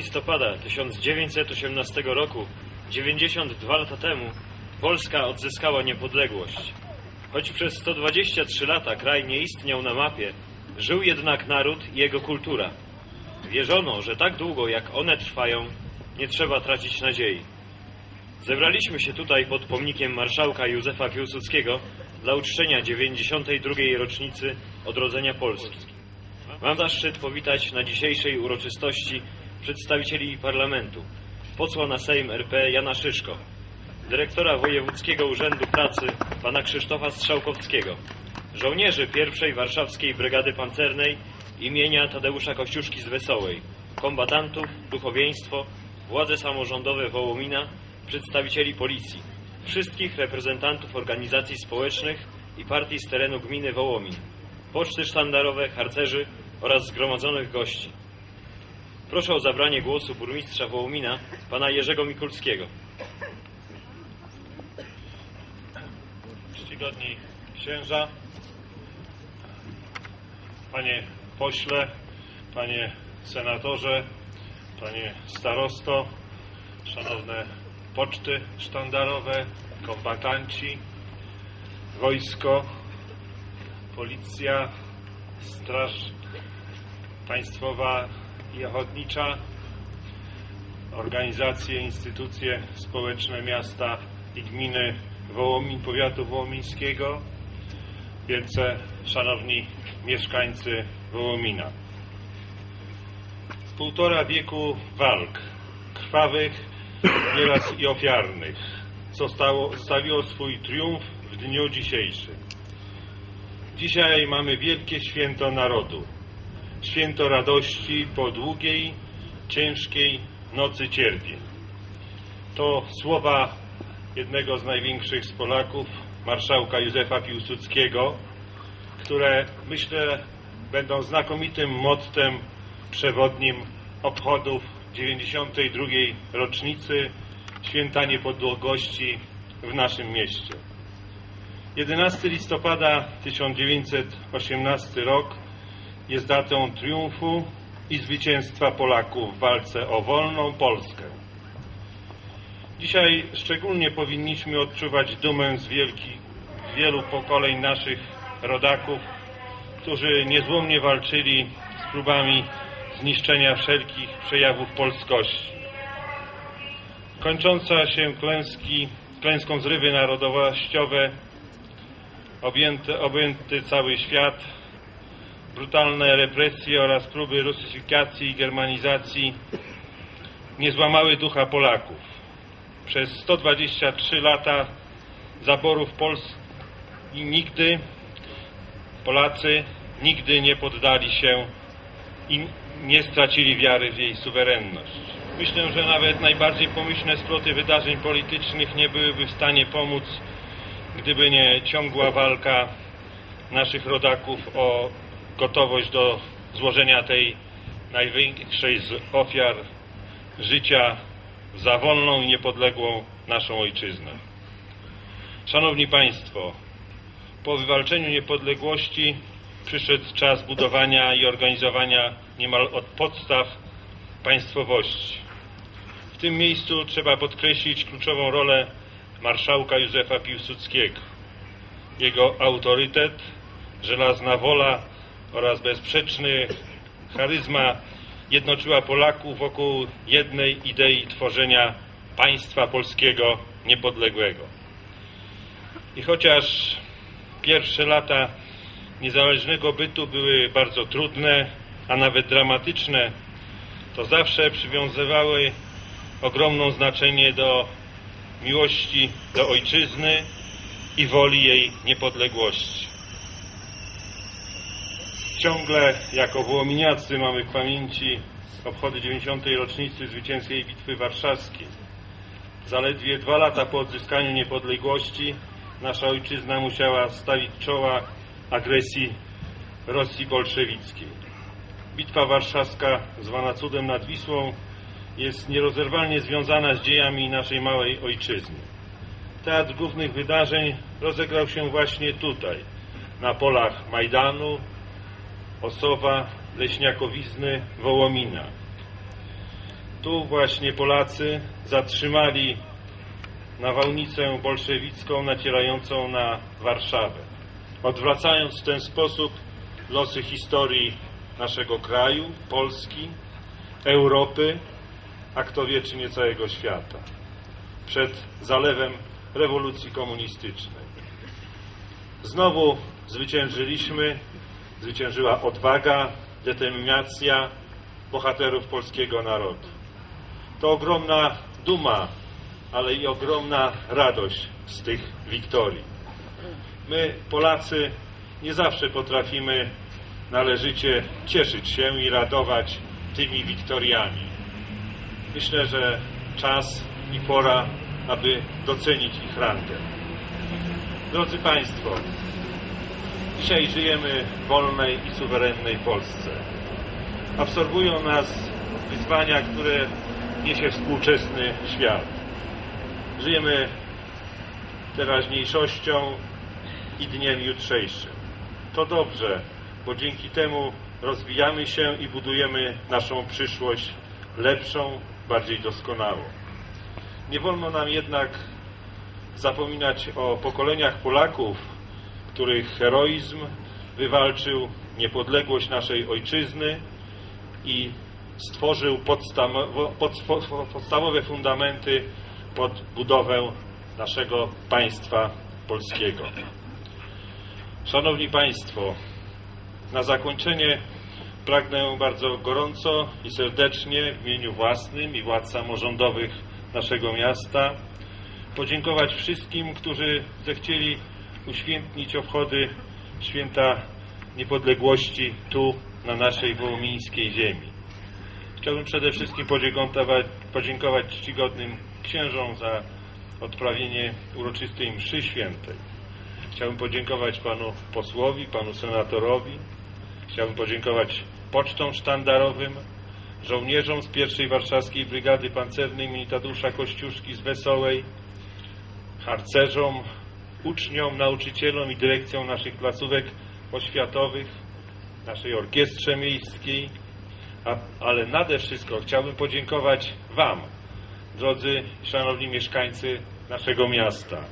listopada 1918 roku, 92 lata temu, Polska odzyskała niepodległość. Choć przez 123 lata kraj nie istniał na mapie, żył jednak naród i jego kultura. Wierzono, że tak długo jak one trwają, nie trzeba tracić nadziei. Zebraliśmy się tutaj pod pomnikiem marszałka Józefa Piłsudskiego dla uczczenia 92. rocznicy odrodzenia Polski. Mam zaszczyt powitać na dzisiejszej uroczystości przedstawicieli parlamentu, posła na Sejm RP Jana Szyszko, dyrektora Wojewódzkiego Urzędu Pracy pana Krzysztofa Strzałkowskiego, żołnierzy pierwszej Warszawskiej Brygady Pancernej imienia Tadeusza Kościuszki z Wesołej, kombatantów, duchowieństwo, władze samorządowe Wołomina, przedstawicieli policji, wszystkich reprezentantów organizacji społecznych i partii z terenu gminy Wołomin, poczty sztandarowe, harcerzy oraz zgromadzonych gości. Proszę o zabranie głosu burmistrza Wołomina, pana Jerzego Mikulskiego. czcigodni księża, panie pośle, panie senatorze, panie starosto, szanowne poczty sztandarowe, kombatanci, wojsko, policja, straż państwowa i ochotnicza, organizacje, instytucje społeczne miasta i gminy Wołomin, powiatu wołomińskiego, wielce szanowni mieszkańcy Wołomina. Półtora wieku walk, krwawych, nieraz i ofiarnych, zostało, zostawiło swój triumf w dniu dzisiejszym. Dzisiaj mamy wielkie święto narodu, święto radości po długiej, ciężkiej nocy cierpień. To słowa jednego z największych z Polaków, marszałka Józefa Piłsudskiego, które myślę będą znakomitym mottem przewodnim obchodów 92. rocznicy Święta Niepodległości w naszym mieście. 11 listopada 1918 rok jest datą triumfu i zwycięstwa Polaków w walce o wolną Polskę. Dzisiaj szczególnie powinniśmy odczuwać dumę z wielki, wielu pokoleń naszych rodaków, którzy niezłomnie walczyli z próbami zniszczenia wszelkich przejawów polskości. Kończąca się klęski, klęską zrywy narodowościowe, objęty, objęty cały świat, brutalne represje oraz próby rusyfikacji i germanizacji nie złamały ducha Polaków. Przez 123 lata zaborów Polski nigdy Polacy nigdy nie poddali się i nie stracili wiary w jej suwerenność. Myślę, że nawet najbardziej pomyślne sploty wydarzeń politycznych nie byłyby w stanie pomóc, gdyby nie ciągła walka naszych rodaków o gotowość do złożenia tej największej z ofiar życia za wolną i niepodległą naszą ojczyznę. Szanowni Państwo, po wywalczeniu niepodległości przyszedł czas budowania i organizowania niemal od podstaw państwowości. W tym miejscu trzeba podkreślić kluczową rolę marszałka Józefa Piłsudskiego. Jego autorytet, żelazna wola oraz bezsprzeczny charyzma jednoczyła Polaków wokół jednej idei tworzenia państwa polskiego niepodległego. I chociaż pierwsze lata niezależnego bytu były bardzo trudne, a nawet dramatyczne, to zawsze przywiązywały ogromne znaczenie do miłości do ojczyzny i woli jej niepodległości. Ciągle jako wołominiacy mamy w pamięci obchody 90. rocznicy zwycięskiej Bitwy Warszawskiej. Zaledwie dwa lata po odzyskaniu niepodległości nasza ojczyzna musiała stawić czoła agresji Rosji bolszewickiej. Bitwa warszawska, zwana cudem nad Wisłą, jest nierozerwalnie związana z dziejami naszej małej ojczyzny. Teatr głównych wydarzeń rozegrał się właśnie tutaj, na polach Majdanu, Osowa, Leśniakowizny, Wołomina. Tu właśnie Polacy zatrzymali nawałnicę bolszewicką nacierającą na Warszawę, odwracając w ten sposób losy historii naszego kraju, Polski, Europy, a kto wie, czy nie całego świata, przed zalewem rewolucji komunistycznej. Znowu zwyciężyliśmy, zwyciężyła odwaga, determinacja bohaterów polskiego narodu. To ogromna duma, ale i ogromna radość z tych wiktorii. My, Polacy, nie zawsze potrafimy należycie cieszyć się i radować tymi wiktoriami. Myślę, że czas i pora, aby docenić ich rangę. Drodzy Państwo, dzisiaj żyjemy w wolnej i suwerennej Polsce. Absorbują nas wyzwania, które niesie współczesny świat. Żyjemy teraźniejszością i dniem jutrzejszym. To dobrze, bo dzięki temu rozwijamy się i budujemy naszą przyszłość lepszą, bardziej doskonałą. Nie wolno nam jednak zapominać o pokoleniach Polaków, których heroizm wywalczył niepodległość naszej ojczyzny i stworzył podstawowe fundamenty pod budowę naszego państwa polskiego. Szanowni Państwo, na zakończenie pragnę bardzo gorąco i serdecznie w imieniu własnym i władz samorządowych naszego miasta podziękować wszystkim, którzy zechcieli uświętnić obchody święta niepodległości tu, na naszej wołomińskiej ziemi. Chciałbym przede wszystkim podziękować, podziękować czcigodnym księżom za odprawienie uroczystej mszy świętej. Chciałbym podziękować panu posłowi, panu senatorowi. Chciałbym podziękować pocztom sztandarowym, żołnierzom z pierwszej Warszawskiej Brygady Pancernej im. Tadeusza Kościuszki z Wesołej, harcerzom, uczniom, nauczycielom i dyrekcjom naszych placówek oświatowych, naszej orkiestrze miejskiej, a, ale nade wszystko chciałbym podziękować Wam, drodzy szanowni mieszkańcy naszego miasta,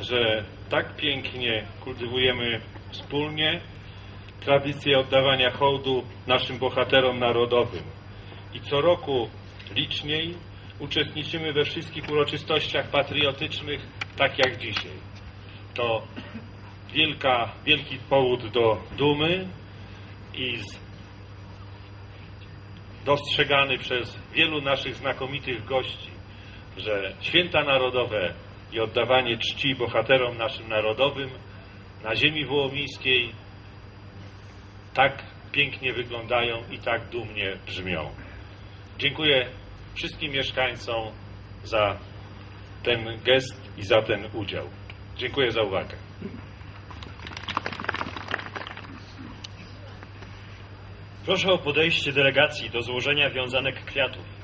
że tak pięknie kultywujemy wspólnie tradycję oddawania hołdu naszym bohaterom narodowym. I co roku liczniej uczestniczymy we wszystkich uroczystościach patriotycznych, tak jak dzisiaj. To wielka, wielki powód do dumy i dostrzegany przez wielu naszych znakomitych gości, że święta narodowe i oddawanie czci bohaterom naszym narodowym na ziemi wołomińskiej tak pięknie wyglądają i tak dumnie brzmią. Dziękuję wszystkim mieszkańcom za ten gest i za ten udział. Dziękuję za uwagę. Proszę o podejście delegacji do złożenia wiązanek kwiatów.